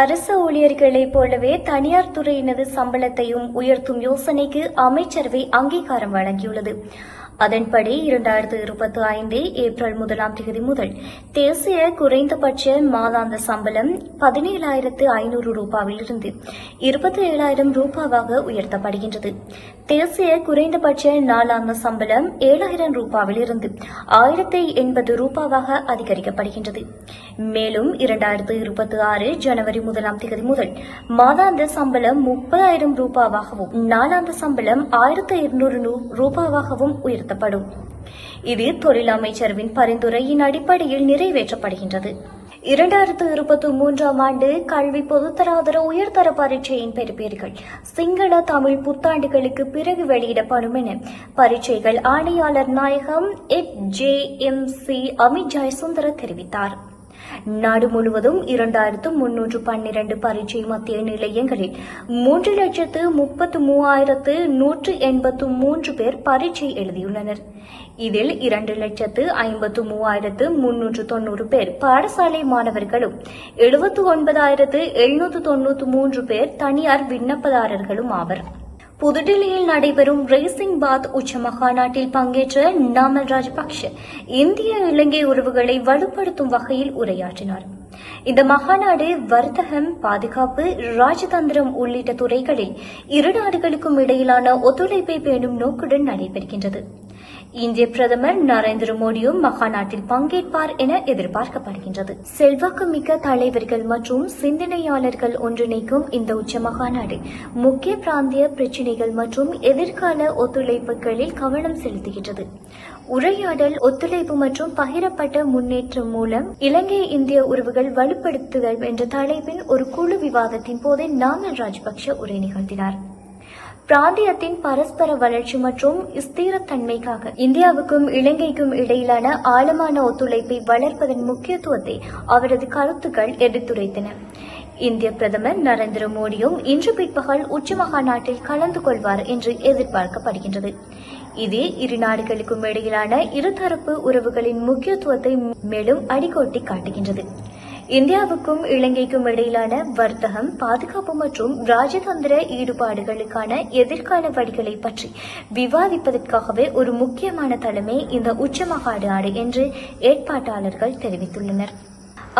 அரசு ஊழியர்களைப் போலவே தனியார் துறையினது சம்பளத்தையும் உயர்த்தும் யோசனைக்கு அமைச்சரவை அங்கீகாரம் வழங்கியுள்ளது. அதன்படி இரண்டாயிரத்து இருபத்தி ஐந்து ஏப்ரல் முதலாம் தேதி முதல் தேசிய குறைந்தபட்ச மாதாந்த சம்பளம் பதினேழாயிரத்து ஐநூறு ரூபாவிலிருந்து இருபத்தி ஏழாயிரம் ரூபாவாக உயர்த்தப்படுகின்றது. தேசிய குறைந்தபட்ச நாளாந்த சம்பளம் ஏழாயிரம் ரூபாவிலிருந்து ஆயிரத்தி எண்பது ரூபாவாக அதிகரிக்கப்படுகின்றது. மேலும் இரண்டாயிரத்து இருபத்தி ஆறு ஜனவரி முதலாம் தேதி முதல் மாதாந்த சம்பளம் முப்பதாயிரம் ரூபாவாகவும் நாளாந்த சம்பளம் ஆயிரத்து இருநூறு ரூபாவாகவும் உயர்த்தப்படும் இது தொழில் அமைச்சரவின் பரிந்துரையின் அடிப்படையில் நிறைவேற்றப்படுகின்றது. இரண்டாயிரத்து இருபத்தி மூன்றாம் ஆண்டு கல்வி பொதுத்தராதர உயர்தர பரீட்சையின் பெறுபேறுகள் சிங்கள தமிழ் புத்தாண்டுகளுக்கு பிறகு வெளியிடப்படும் என பரீட்சைகள் ஆணையாளர் நாயகம் H J. M. C. Amith Jayasundara தெரிவித்தார். நாடு முழுவதும் இரண்டாயிரத்து முன்னூற்று பன்னிரண்டு பரீட்சை மத்திய நிலையங்களில் மூன்று லட்சத்து முப்பத்து மூவாயிரத்து நூற்று எண்பத்து மூன்று பேர் பரீட்சை எழுதியுள்ளனர். இதில் இரண்டு லட்சத்து ஐம்பத்து மூவாயிரத்து முன்னூற்று தொன்னூறு பேர் பாடசாலை மாணவர்களும் எழுபத்து ஒன்பதாயிரத்து எழுநூற்று தொன்னூற்று மூன்று பேர் தனியார் விண்ணப்பதாரர்களும் ஆவர். புதுடில்லியில் நடைபெறும் ரேசிங் பாத் உச்ச மகாநாட்டில் பங்கேற்ற நாமல் ராஜபக்ஷ இந்திய இலங்கை உறவுகளை வலுப்படுத்தும் வகையில் உரையாற்றினார். இந்த மகாநாடு வர்த்தகம் பாதுகாப்பு ராஜதந்திரம் உள்ளிட்ட துறைகளில் இரு நாடுகளுக்கும் இடையிலான ஒத்துழைப்பை பேணும் நோக்குடன் நடைபெறுகின்றது. இந்திய பிரதமர் நரேந்திர மோடியும் மகாநாட்டில் பங்கேற்பார் என எதிர்பார்க்கப்படுகின்றது. செல்வாக்கு மிக்க தலைவர்கள் மற்றும் சிந்தனையாளர்கள் ஒன்றிணைக்கும் இந்த உச்ச மகாநாடு முக்கிய பிராந்திய பிரச்சினைகள் மற்றும் எதிர்கால ஒத்துழைப்புகளில் கவனம் செலுத்துகின்றது. உரையாடல் ஒத்துழைப்பு மற்றும் பகிரப்பட்ட முன்னேற்றம் மூலம் இலங்கை இந்திய உறவுகள் வலுப்படுத்துதல் என்ற தலைப்பில் ஒரு குழு விவாதத்தின் போது நாமல் ராஜபக்ஷ உரை நிகழ்த்தினார். பிராந்தியத்தின் பரஸ்பர வளர்ச்சி மற்றும் ஸ்திரத்தன்மைக்காக இந்தியாவுக்கும் இலங்கைக்கும் இடையிலான ஆழமான ஒத்துழைப்பை வளர்ப்பதன் முக்கியத்துவத்தை அவரது கருத்துக்கள் எடுத்துரைத்தன. இந்திய பிரதமர் நரேந்திர மோடியும் இன்று பிற்பகல் உச்சமகா நாட்டில் கலந்து கொள்வார் என்று எதிர்பார்க்கப்படுகின்றது. இது இரு நாடுகளுக்கும் இடையிலான இருதரப்பு உறவுகளின் முக்கியத்துவத்தை மேலும் அடிக்கோட்டி காட்டுகின்றது. இந்தியாவுக்கும் இலங்கைக்கும் இடையிலான வர்த்தகம் பாதுகாப்பு மற்றும் ராஜதந்திர ஈடுபாடுகளுக்கான எதிர்கால வழிகளை பற்றி விவாதிப்பதற்காகவே ஒரு முக்கியமான தலைமை இந்த உச்ச ஆடு என்று ஏற்பாட்டாளர்கள் தெரிவித்துள்ளனர்.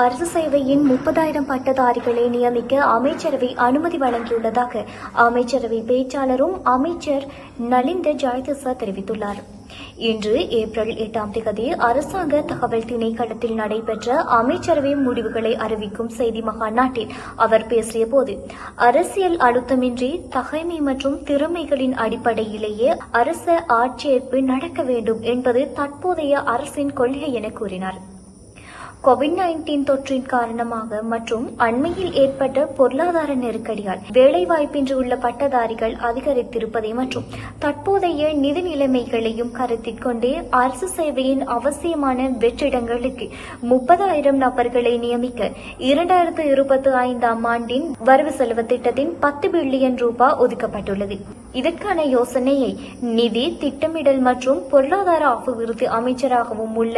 அரசு சேவையின் முப்பதாயிரம் பட்டதாரிகளை நியமிக்க அமைச்சரவை அனுமதி வழங்கியுள்ளதாக அமைச்சரவை பேச்சாளரும் அமைச்சர் நலிந்த ஜாயதிசா தெரிவித்துள்ளார். இன்று ஏப்ரல் எட்டாம் தேதி அரசாங்க தகவல் திணைக்களத்தில் நடைபெற்ற அமைச்சரவை முடிவுகளை அறிவிக்கும் செய்தி மகாநாட்டில் அவர் பேசியபோது அரசியல் அழுத்தமின்றி தகைமை மற்றும் திறமைகளின் அடிப்படையிலேயே அரச ஆட்சேர்ப்பு நடக்க வேண்டும் என்பது தற்போதைய அரசின் கொள்கை என கூறினார். கோவிட் நைன்டீன் தொற்றின் காரணமாக மற்றும் அண்மையில் ஏற்பட்ட பொருளாதார நெருக்கடியால் வேலைவாய்ப்பின்றி உள்ள பட்டதாரிகள் அதிகரித்திருப்பதை மற்றும் தற்போதைய நிதி நிலைமைகளையும் கருத்தில் கொண்டே அரசு சேவையின் அவசியமான வெற்றிடங்களுக்கு முப்பதாயிரம் நபர்களை நியமிக்க இரண்டாயிரத்து இருபத்தி ஐந்தாம் ஆண்டின் வரவு செலவு திட்டத்தின் பத்து பில்லியன் ரூபாய் ஒதுக்கப்பட்டுள்ளது. இதற்கான யோசனையை நிதி திட்டமிடல் மற்றும் பொருளாதார அபிவிருத்தி அமைச்சராகவும் உள்ள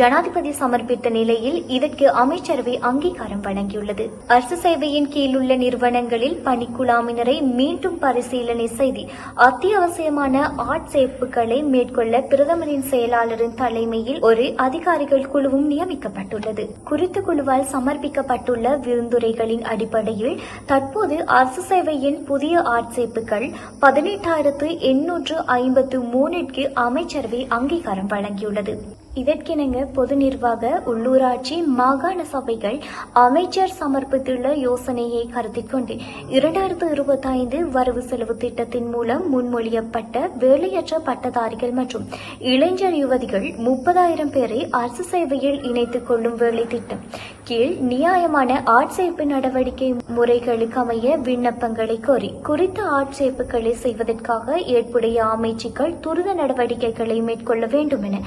ஜனாதிபதி சமர்ப்பித்த நிலையில் இதற்கு அமைச்சரவை அங்கீகாரம் வழங்கியுள்ளது. அரசு சேவையின் கீழ் உள்ள நிறுவனங்களில் பணிக்குழாமினரை மீண்டும் பரிசீலனை செய்து அத்தியாவசியமான ஆட்சேர்ப்புகளை மேற்கொள்ள பிரதமரின் செயலாளரின் தலைமையில் ஒரு அதிகாரிகள் குழுவும் நியமிக்கப்பட்டுள்ளது. குறித்த குழுவால் சமர்ப்பிக்கப்பட்டுள்ள விருந்துரைகளின் அடிப்படையில் தற்போது அரசு சேவையின் புதிய ஆட்சேர்ப்புகள் பதினெட்டாயிரத்து எண்ணூற்று ஐம்பத்து மூணிற்கு அமைச்சரவை அங்கீகாரம் வழங்கியுள்ளது. இதற்கிணங்க பொது நிர்வாக உள்ளூராட்சி மாகாண சபைகள் அமைச்சர் சமர்ப்பித்துள்ள யோசனையை கருத்தில் கொண்டு இரண்டாயிரத்து இருபத்தி ஐந்து வரவு செலவு திட்டத்தின் மூலம் முன்மொழியப்பட்ட வேலையற்ற பட்டதாரிகள் மற்றும் இளைஞர் யுவதிகள் முப்பதாயிரம் பேரை அரசு சேவையில் இணைத்துக் கொள்ளும் வேலை திட்டம். கீழ் நியாயமான ஆட்சேர்ப்பு நடவடிக்கை முறைகளுக்கு அமைய விண்ணப்பங்களை கோரி குறித்த ஆட்சேர்ப்புகளை செய்வதற்காக ஏற்புடைய அமைச்சுக்கள் துரித நடவடிக்கைகளை மேற்கொள்ள வேண்டும் என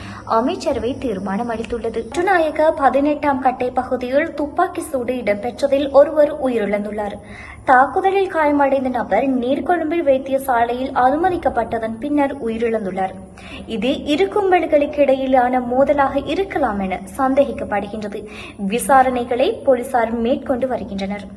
உத்தரவை தீர்மானம் அளித்துள்ளது. ஜனநாயக பதினெட்டாம் கட்டை பகுதியில் துப்பாக்கி சூடு இடம்பெற்றதில் ஒருவர் உயிரிழந்துள்ளார். தாக்குதலில் காயமடைந்த நபர் நீர்கொழும்பில் வைத்தியசாலையில் அனுமதிக்கப்பட்டதன் பின்னர் உயிரிழந்துள்ளார். இது இரு கும்பல்களுக்கு இடையிலான மோதலாக இருக்கலாம் என சந்தேகிக்கப்படுகின்றது. விசாரணைகளை போலீசார் மேற்கொண்டு வருகின்றனர்.